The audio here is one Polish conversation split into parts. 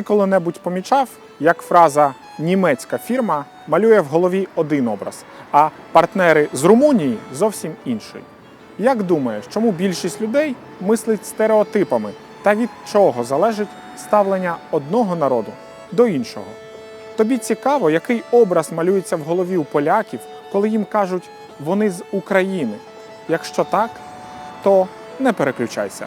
Ти коли-небудь помічав, як фраза німецька фірма малює в голові один образ, а партнери з Румунії зовсім інший. Як думаєш, чому більшість людей мислить стереотипами та від чого залежить ставлення одного народу до іншого? Тобі цікаво, який образ малюється в голові у поляків, коли їм кажуть вони з України. Якщо так, то не переключайся.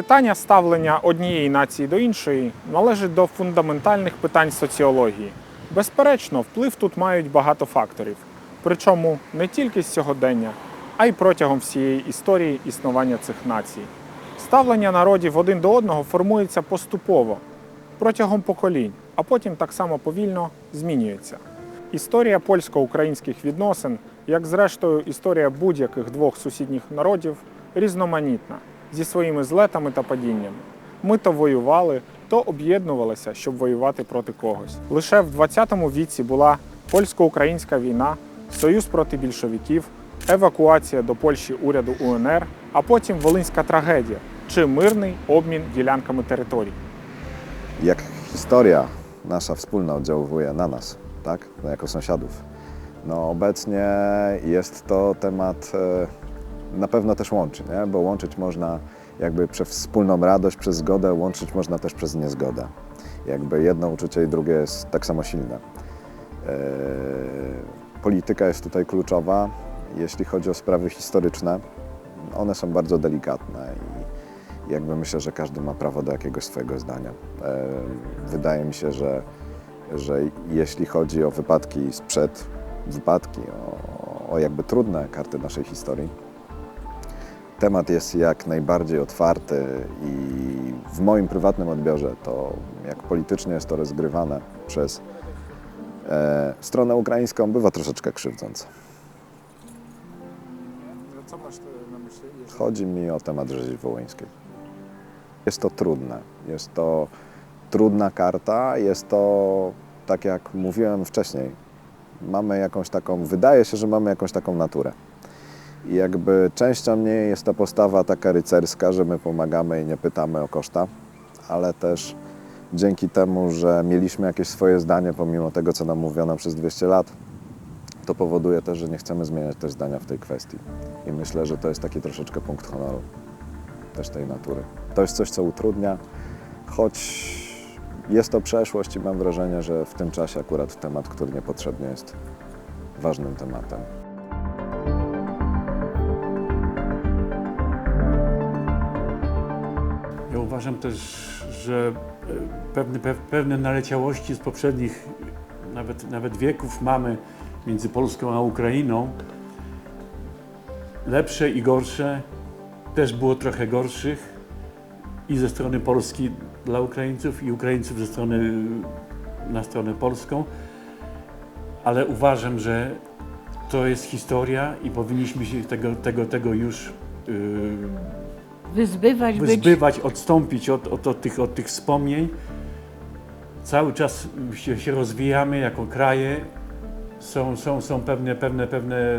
Питання ставлення однієї нації до іншої належить до фундаментальних питань соціології. Безперечно, вплив тут мають багато факторів, причому не тільки з сьогодення, а й протягом всієї історії існування цих націй. Ставлення народів один до одного формується поступово протягом поколінь, а потім так само повільно змінюється. Історія польсько-українських відносин, як зрештою історія будь-яких двох сусідніх народів, різноманітна зі своїми злетами та падіннями. Ми то воювали, то об'єднувалися, щоб воювати проти когось. Лише в 20-му віці була польсько-українська війна, союз проти більшовиків, евакуація до Польщі уряду УНР, а потім Волинська трагедія чи мирний обмін ділянками територій. jak historia nasza wspólna oddziałuje na nas, tak, no, jako sąsiadów. No obecnie jest to temat na pewno też łączy, nie? bo łączyć można jakby przez wspólną radość, przez zgodę, łączyć można też przez niezgodę. Jakby jedno uczucie i drugie jest tak samo silne. E, polityka jest tutaj kluczowa, jeśli chodzi o sprawy historyczne. One są bardzo delikatne i jakby myślę, że każdy ma prawo do jakiegoś swojego zdania. E, Wydaje mi się, że, że jeśli chodzi o wypadki sprzed, wypadki, o, o jakby trudne karty naszej historii, temat jest jak najbardziej otwarty i w moim prywatnym odbiorze to, jak politycznie jest to rozgrywane przez e, stronę ukraińską, bywa troszeczkę krzywdzące. Co masz na myśli? Chodzi mi o temat rzezi wołyńskiej. Jest to trudne. Jest to trudna karta. Jest to, tak jak mówiłem wcześniej, mamy jakąś taką, wydaje się, że mamy jakąś taką naturę. I jakby częścią niej jest ta postawa taka rycerska, że my pomagamy i nie pytamy o koszta, ale też dzięki temu, że mieliśmy jakieś swoje zdanie, pomimo tego, co nam mówiono przez 200 lat, to powoduje też, że nie chcemy zmieniać też zdania w tej kwestii. I myślę, że to jest taki troszeczkę punkt honoru też tej natury. To jest coś, co utrudnia, choć jest to przeszłość i mam wrażenie, że w tym czasie akurat temat, który niepotrzebnie jest ważnym tematem. Uważam też, że e, pewne, pew- pewne naleciałości z poprzednich nawet, nawet wieków mamy między Polską a Ukrainą. Lepsze i gorsze. Też było trochę gorszych i ze strony Polski dla Ukraińców i Ukraińców ze strony na stronę polską. Ale uważam, że to jest historia i powinniśmy się tego, tego, tego już yy, Wyzbywać, być wyzbywać, odstąpić od, od, od, tych, od tych wspomnień. Cały czas się, się rozwijamy jako kraje. Są, są, są pewne, pewne, pewne e,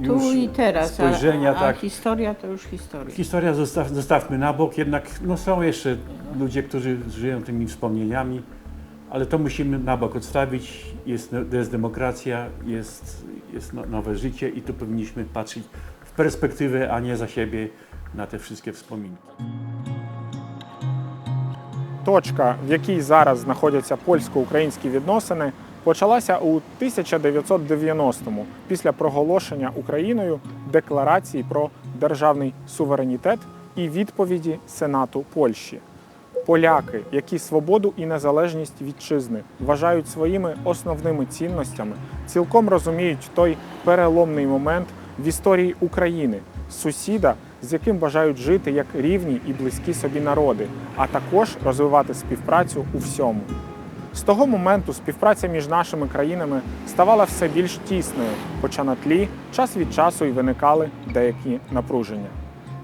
już tu i teraz, a, spojrzenia. a tak. historia to już historia. Historia zostaw, zostawmy na bok, jednak no, są jeszcze ludzie, którzy żyją tymi wspomnieniami, ale to musimy na bok odstawić. Jest, jest demokracja, jest, jest no, nowe życie i tu powinniśmy patrzeć perspektywę, a nie za siebie na te wszystkie wspominki. Точка, в якій зараз знаходяться польсько-українські відносини, почалася у 1990-му після проголошення Україною декларації про державний суверенітет і відповіді Сенату Польщі. Поляки, які свободу і незалежність вітчизни вважають своїми основними цінностями, цілком розуміють той переломний момент в історії України, сусіда, з яким бажають жити як рівні і близькі собі народи, а також розвивати співпрацю у всьому. З того моменту співпраця між нашими країнами ставала все більш тісною, хоча на тлі час від часу й виникали деякі напруження.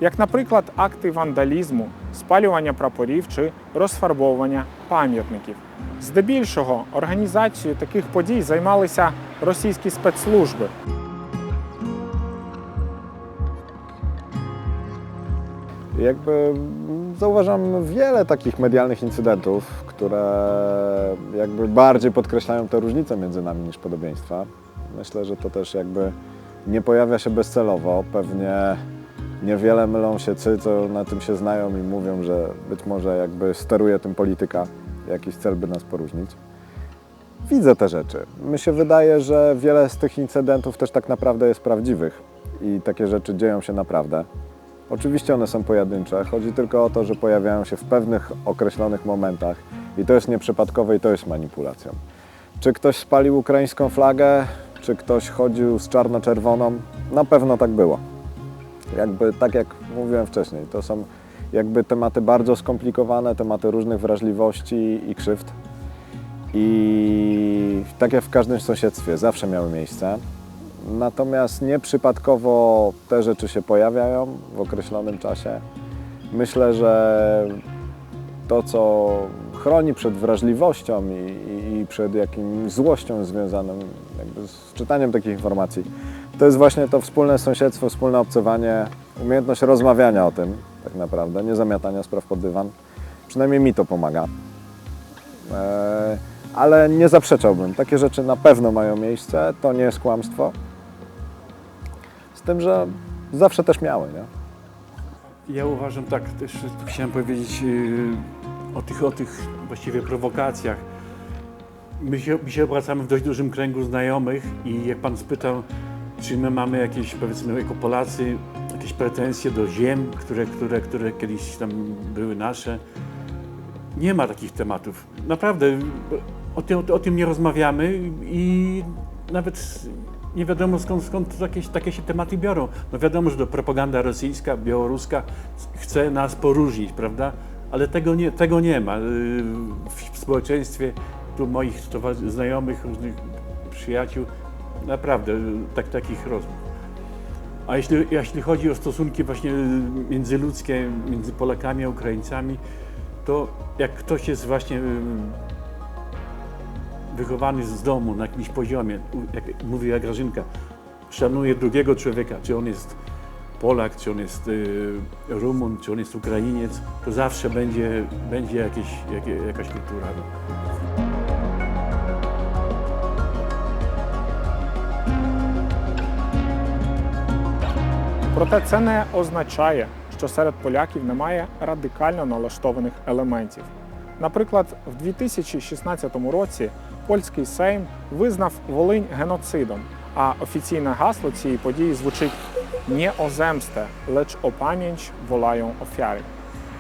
Як, наприклад, акти вандалізму, спалювання прапорів чи розфарбовування пам'ятників. Здебільшого організацією таких подій займалися російські спецслужби. Jakby zauważam wiele takich medialnych incydentów, które jakby bardziej podkreślają te różnice między nami niż podobieństwa. Myślę, że to też jakby nie pojawia się bezcelowo. Pewnie niewiele mylą się ci, co na tym się znają i mówią, że być może jakby steruje tym polityka, jakiś cel by nas poróżnić. Widzę te rzeczy. Mi się wydaje, że wiele z tych incydentów też tak naprawdę jest prawdziwych i takie rzeczy dzieją się naprawdę. Oczywiście one są pojedyncze, chodzi tylko o to, że pojawiają się w pewnych określonych momentach i to jest nieprzypadkowe i to jest manipulacją. Czy ktoś spalił ukraińską flagę, czy ktoś chodził z czarno-czerwoną? Na pewno tak było. Jakby tak jak mówiłem wcześniej, to są jakby tematy bardzo skomplikowane, tematy różnych wrażliwości i krzywd. I tak jak w każdym sąsiedztwie zawsze miały miejsce. Natomiast nieprzypadkowo te rzeczy się pojawiają w określonym czasie. Myślę, że to, co chroni przed wrażliwością i, i, i przed jakimś złością związaną z czytaniem takich informacji, to jest właśnie to wspólne sąsiedztwo, wspólne obcowanie, umiejętność rozmawiania o tym tak naprawdę, nie zamiatania spraw pod dywan. Przynajmniej mi to pomaga. E, ale nie zaprzeczałbym. Takie rzeczy na pewno mają miejsce, to nie jest kłamstwo. Tym, że zawsze też miały, nie? Ja uważam tak, też chciałem powiedzieć yy, o tych, o tych właściwie prowokacjach. My się, my się obracamy w dość dużym kręgu znajomych i jak Pan spytał, czy my mamy jakieś, powiedzmy, jako Polacy, jakieś pretensje do ziem, które, które, które kiedyś tam były nasze. Nie ma takich tematów. Naprawdę, o tym, o tym nie rozmawiamy i nawet nie wiadomo skąd, skąd takie, takie się tematy biorą. No wiadomo, że to propaganda rosyjska, białoruska chce nas poróżnić, prawda? Ale tego nie, tego nie ma. Yy, W społeczeństwie tu moich znajomych, różnych przyjaciół, naprawdę tak, takich rozmów. A jeśli, jeśli chodzi o stosunki właśnie międzyludzkie między Polakami a Ukraińcami, to jak ktoś jest właśnie wychowany z domu na jakimś poziomie, u- jak mówiła Grażynka, szanuje drugiego człowieka, czy on jest Polak, czy on jest y, Rumun, czy on jest Ukrainiec, to zawsze będzie, będzie jakieś, jakie, jakaś kultura. Проте це не означає, що серед поляків немає радикально налаштованих елементів. Наприклад, в 2016 році польський Сейм визнав Волинь геноцидом, а офіційне гасло цієї події звучить «Не о земсте, леч о волаją офяри.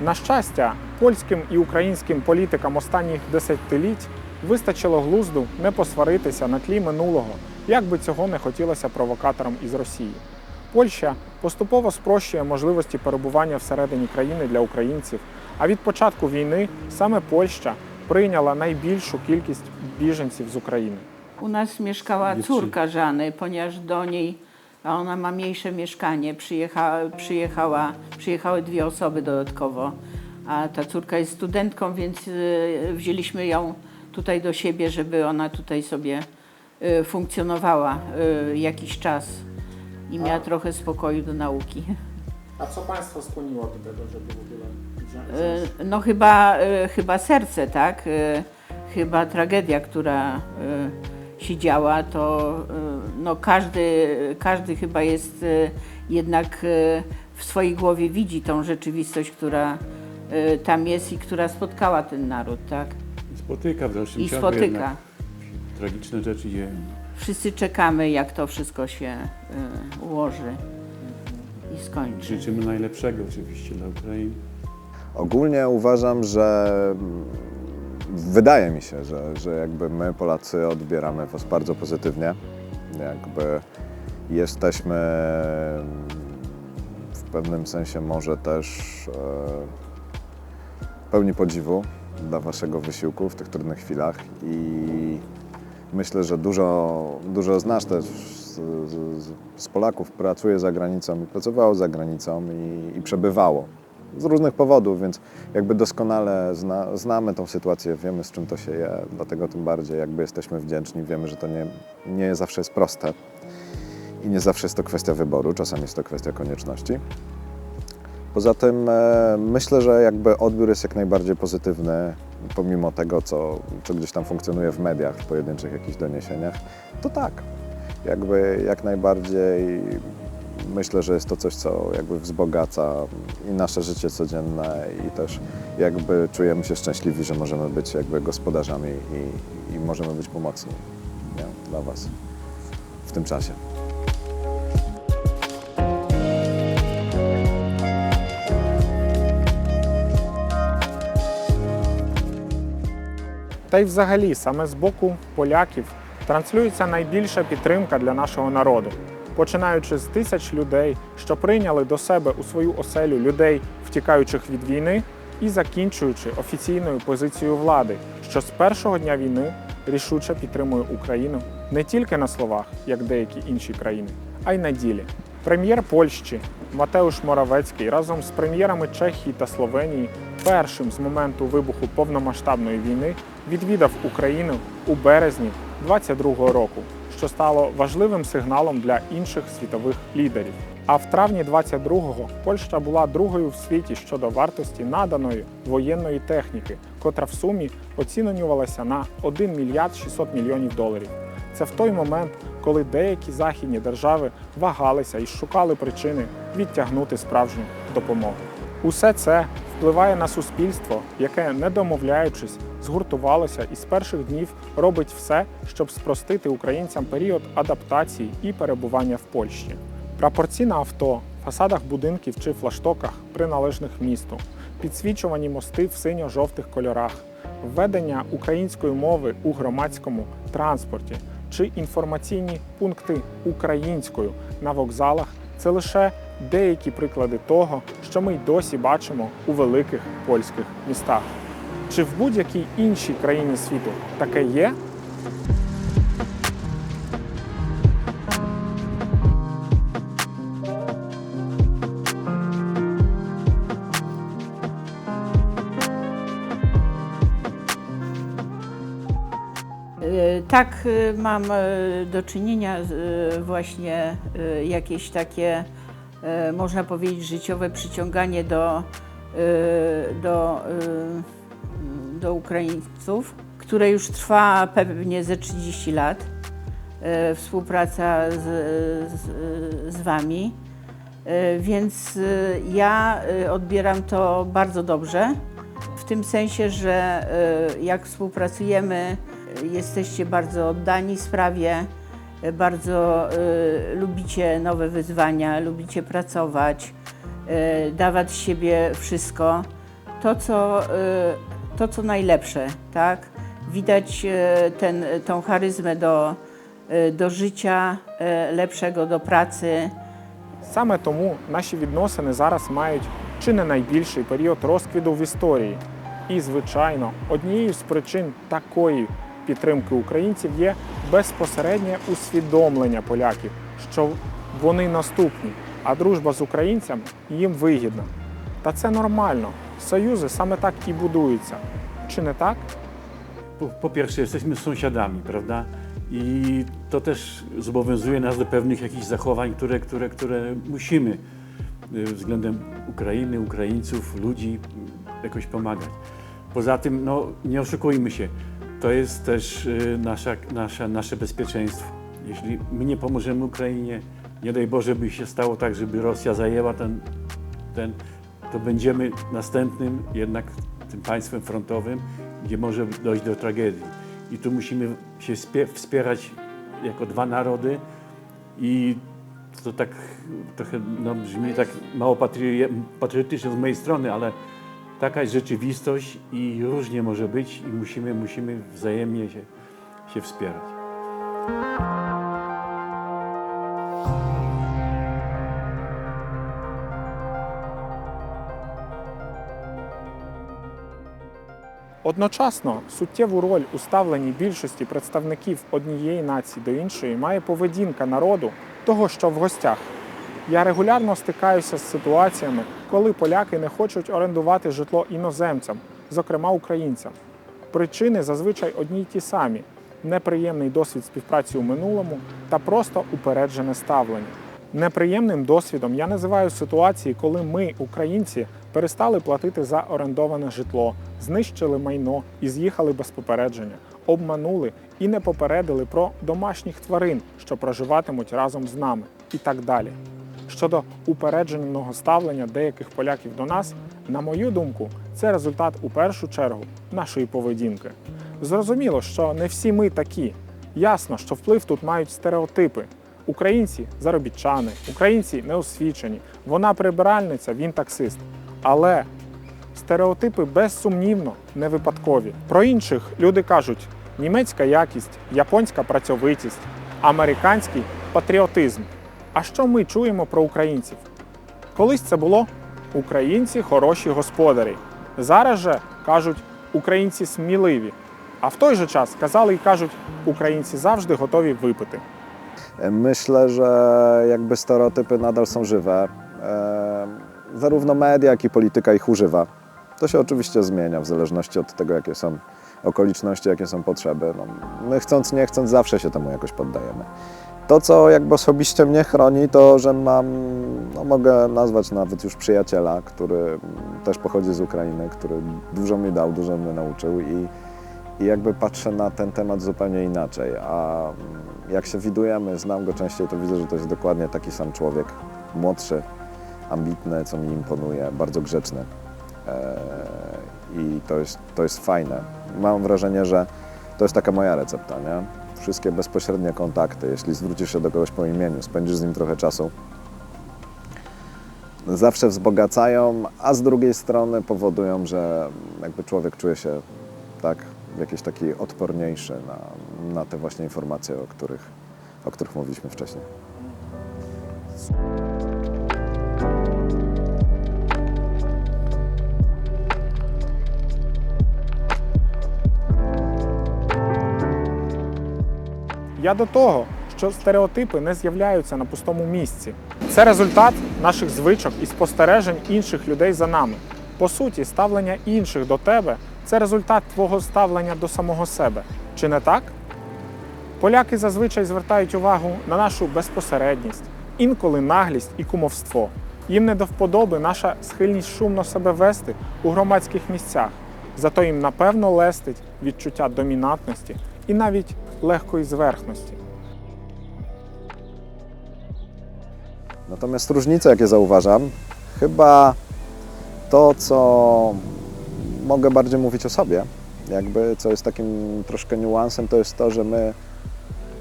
На щастя, польським і українським політикам останніх десятиліть вистачило глузду не посваритися на тлі минулого, як би цього не хотілося провокаторам із Росії. Польща поступово спрощує можливості перебування всередині країни для українців. А від початку війни same Польща прийняла найбільшу кількість біженців з України. U nas mieszkała Dziewczyny. córka Żany, ponieważ do niej, a ona ma mniejsze mieszkanie, przyjecha, przyjechała, przyjechały dwie osoby dodatkowo, a ta córka jest studentką, więc y, wzięliśmy ją tutaj do siebie, żeby ona tutaj sobie y, funkcjonowała y, jakiś czas i miała trochę spokoju do nauki. A co Państwa skłoniło do tego, żeby w ogóle Y, no chyba, y, chyba serce, tak? Y, Chyba tragedia, która się działa, to no każdy, każdy chyba jest jednak w swojej głowie widzi tą rzeczywistość, która tam jest i która spotkała ten naród, tak? Spotyka w dalszym I ciągu spotyka. tragiczne rzeczy dzieją. Wszyscy czekamy, jak to wszystko się ułoży i skończy. Życzymy najlepszego oczywiście dla Ukrainy. Ogólnie uważam, że mm, wydaje mi się, że, że jakby my Polacy odbieramy was bardzo pozytywnie. Jakby jesteśmy mm, w pewnym sensie może też e, pełni podziwu dla waszego wysiłku w tych trudnych chwilach i myślę, że dużo, dużo z nas też z, z, Polaków pracuje za granicą i pracowało za granicą i, i przebywało z różnych powodów, więc jakby doskonale zna, znamy tą sytuację, wiemy z czym to się je, dlatego tym bardziej jakby jesteśmy wdzięczni, wiemy, że to nie, nie zawsze jest proste i nie zawsze jest to kwestia wyboru, czasami jest to kwestia konieczności. Poza tym e, myślę, że jakby odbiór jest jak najbardziej pozytywny, pomimo tego, co, co gdzieś tam funkcjonuje w mediach, w pojedynczych jakichś doniesieniach, to tak. Jakby jak najbardziej myślę, że jest to coś, co jakby wzbogaca i nasze życie codzienne i też jakby czujemy się szczęśliwi, że możemy być jakby gospodarzami i, i możemy być pomocni nie, dla Was w tym czasie. Та й взагалі саме з боку поляків транслюється найбільша підтримка для нашого народу, Починаючи з тисяч людей, що прийняли до себе у свою оселю людей, втікаючих від війни, і закінчуючи офіційною позицією влади, що з першого дня війни рішуче підтримує Україну не тільки на словах, як деякі інші країни, а й на ділі. Прем'єр Польщі Матеуш Моравецький разом з прем'єрами Чехії та Словенії першим з моменту вибуху повномасштабної війни відвідав Україну у березні 22-го року, що стало важливим сигналом для інших світових лідерів. А в травні 22-го Польща була другою в світі щодо вартості наданої воєнної техніки, котра в сумі оцінювалася на 1 мільярд 600 мільйонів доларів. Це в той момент, коли деякі західні держави вагалися і шукали причини відтягнути справжню допомогу. Усе це впливає на суспільство, яке, не домовляючись, згуртувалося і з перших днів робить все, щоб спростити українцям період адаптації і перебування в Польщі. Прапорці на авто, фасадах будинків чи флаштоках, приналежних місту, підсвічувані мости в синьо-жовтих кольорах, введення української мови у громадському транспорті чи інформаційні пункти українською на вокзалах це лише деякі приклади того, що ми й досі бачимо у великих польських містах. Чи в будь-якій іншій країні світу таке є? E, Tak, e, mam e, do czynienia z e, właśnie e, jakieś takie, e, można powiedzieć, życiowe przyciąganie do, e, do, e, do Ukraińców, które już trwa pewnie ze 30 lat. E, Współpraca z, z, z Wami. E, Więc e, ja odbieram to bardzo dobrze. W tym sensie, że jak współpracujemy, jesteście bardzo oddani sprawie, bardzo lubicie nowe wyzwania, lubicie pracować, dawać siebie wszystko. To, co, to, co najlepsze, tak? Widać e, ten, tą charyzmę do, życia e, lepszego, do pracy. Саме тому наші відносини зараз мають чи не найбільший період розквіту в історії. І, звичайно, однією з причин такої підтримки українців є безпосереднє усвідомлення поляків, що вони наступні, а дружба з українцями їм вигідна. Та це нормально. Союзи саме так і будуються. Чи не так? Po, po pierwsze, jesteśmy sąsiadami, prawda? I to też zobowiązuje nas do pewnych jakichś zachowań, które, które, które musimy y, względem Ukrainy, Ukraińców, ludzi y, jakoś pomagać. Poza tym, no, nie oszukujmy się, to jest też y, nasza, nasza, nasze bezpieczeństwo. Jeśli my nie pomożemy Ukrainie, nie daj Boże, by się stało tak, żeby Rosja zajęła ten, ten to będziemy następnym jednak tym państwem frontowym, gdzie może dojść do tragedii. I tu musimy się spie- wspierać jako dwa narody i to tak trochę no, brzmi tak mało patri- patriotycznie z mojej strony, ale taka jest rzeczywistość i różnie może być i musimy, musimy wzajemnie się, się wspierać. Одночасно суттєву роль у ставленні більшості представників однієї нації до іншої має поведінка народу того, що в гостях. Я регулярно стикаюся з ситуаціями, коли поляки не хочуть орендувати житло іноземцям, зокрема українцям. Причини зазвичай одні й ті самі: неприємний досвід співпраці у минулому та просто упереджене ставлення. Неприємним досвідом я називаю ситуації, коли ми, українці, перестали платити за орендоване житло, знищили майно і з'їхали без попередження, обманули і не попередили про домашніх тварин, що проживатимуть разом з нами, і так далі. Щодо упередженого ставлення деяких поляків до нас, на мою думку, це результат у першу чергу нашої поведінки. Зрозуміло, що не всі ми такі. Ясно, що вплив тут мають стереотипи. Українці заробітчани, українці неосвічені, вона прибиральниця, він таксист. Але стереотипи безсумнівно не випадкові. Про інших люди кажуть: німецька якість, японська працьовитість, американський патріотизм. А що ми чуємо про українців? Колись це було українці хороші господарі. Зараз же кажуть українці сміливі. А в той же час казали і кажуть, українці завжди готові випити. Myślę, że jakby stereotypy nadal są żywe. Zarówno media, jak i polityka ich. To się oczywiście zmienia w zależności od tego, jakie są okoliczności, jakie są potrzeby. No, my chcąc, nie chcąc, zawsze się temu jakoś poddajemy. To, co jakby osobiście mnie chroni, to, że mam, no mogę nazwać nawet już przyjaciela, który też pochodzi z Ukrainy, który dużo mi dał, dużo mnie nauczył i, i jakby patrzę na ten temat zupełnie inaczej. A jak się widujemy, znam go częściej, to widzę, że to jest dokładnie taki sam człowiek, młodszy, ambitny, co mi imponuje, bardzo grzeczny. Eee, I to jest, to jest fajne. Mam wrażenie, że to jest taka moja recepta, nie? Wszystkie bezpośrednie kontakty, jeśli zwrócisz się do kogoś po imieniu, spędzisz z nim trochę czasu, zawsze wzbogacają, a z drugiej strony powodują, że jakby człowiek czuje się tak jakiś taki odporniejszy na, na te właśnie informacje, o których, o których mówiliśmy wcześniej. Я до того, що стереотипи не з'являються на пустому місці. Це результат наших звичок і спостережень інших людей за нами. По суті, ставлення інших до тебе це результат твого ставлення до самого себе. Чи не так? Поляки зазвичай звертають увагу на нашу безпосередність, інколи наглість і кумовство. Їм не до вподоби наша схильність шумно себе вести у громадських місцях. Зато їм напевно лестить відчуття домінантності і навіть lehkoj zwerchności. Natomiast różnice, jakie zauważam, chyba to, co mogę bardziej mówić o sobie, jakby co jest takim troszkę niuansem, to jest to, że my,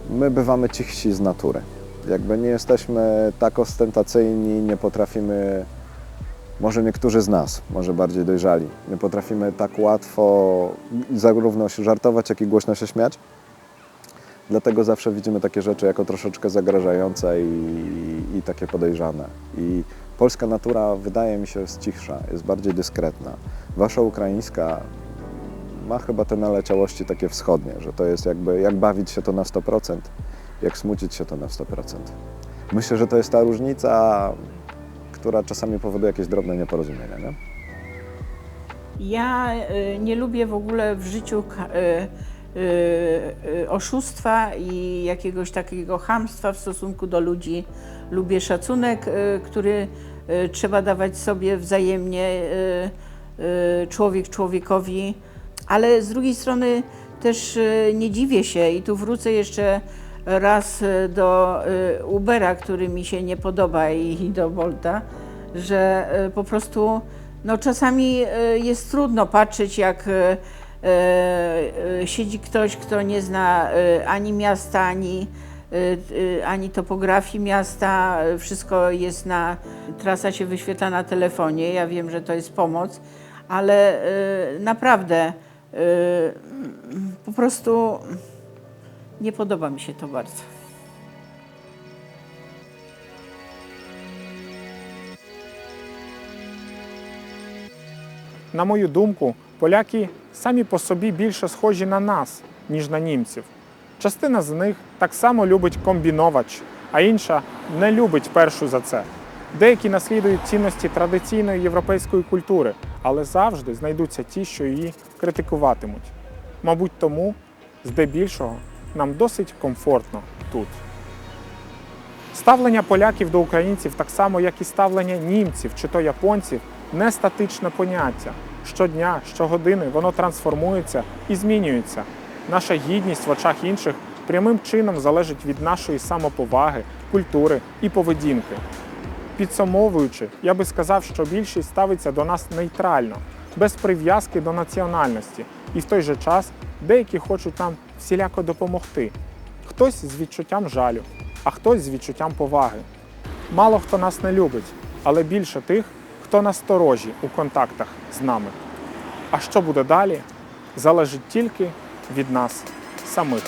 my bywamy cichsi z natury. Jakby nie jesteśmy tak ostentacyjni, nie potrafimy, może niektórzy z nas, może bardziej dojrzali, nie potrafimy tak łatwo zarówno się żartować, jak i głośno się śmiać. Dlatego zawsze widzimy takie rzeczy jako troszeczkę zagrażające i, i takie podejrzane. I polska natura wydaje mi się jest cichsza, jest bardziej dyskretna. Wasza ukraińska ma chyba te naleciałości takie wschodnie, że to jest jakby jak bawić się to na 100%, jak smucić się to na 100%. Myślę, że to jest ta różnica, która czasami powoduje jakieś drobne nieporozumienia. Nie? Ja y, nie lubię w ogóle w życiu y, oszustwa i jakiegoś takiego chamstwa w stosunku do ludzi. Lubię szacunek, y, który y, trzeba dawać sobie wzajemnie, y, y, człowiek człowiekowi, ale z drugiej strony też y, nie dziwię się i tu wrócę jeszcze raz y, do y, Ubera, który mi się nie podoba i do Bolta, że y, po prostu no czasami y, jest trudno patrzeć, jak y, y, y, siedzi ktoś, kto nie zna y, ani miasta, ani, y, y, ani topografii miasta. y, Wszystko jest na, trasa się wyświetla na telefonie. Ja wiem, że to jest pomoc, ale y, naprawdę y, po prostu nie podoba mi się to bardzo. На мою думку, поляки самі по собі більше схожі на нас, ніж на німців. Частина з них так само любить комбіновач, а інша не любить першу за це. Деякі наслідують цінності традиційної європейської культури, але завжди знайдуться ті, що її критикуватимуть. Мабуть, тому, здебільшого, нам досить комфортно тут. Ставлення поляків до українців, так само як і ставлення німців чи то японців, не статичне поняття. Щодня, щогодини воно трансформується і змінюється. Наша гідність в очах інших прямим чином залежить від нашої самоповаги, культури і поведінки. Підсумовуючи, я би сказав, що більшість ставиться до нас нейтрально, без прив'язки до національності, і в той же час деякі хочуть нам всіляко допомогти. Хтось з відчуттям жалю, а хтось з відчуттям поваги. Мало хто нас не любить, але більше тих, хто насторожі у контактах з нами. А що буде далі, залежить тільки від нас самих.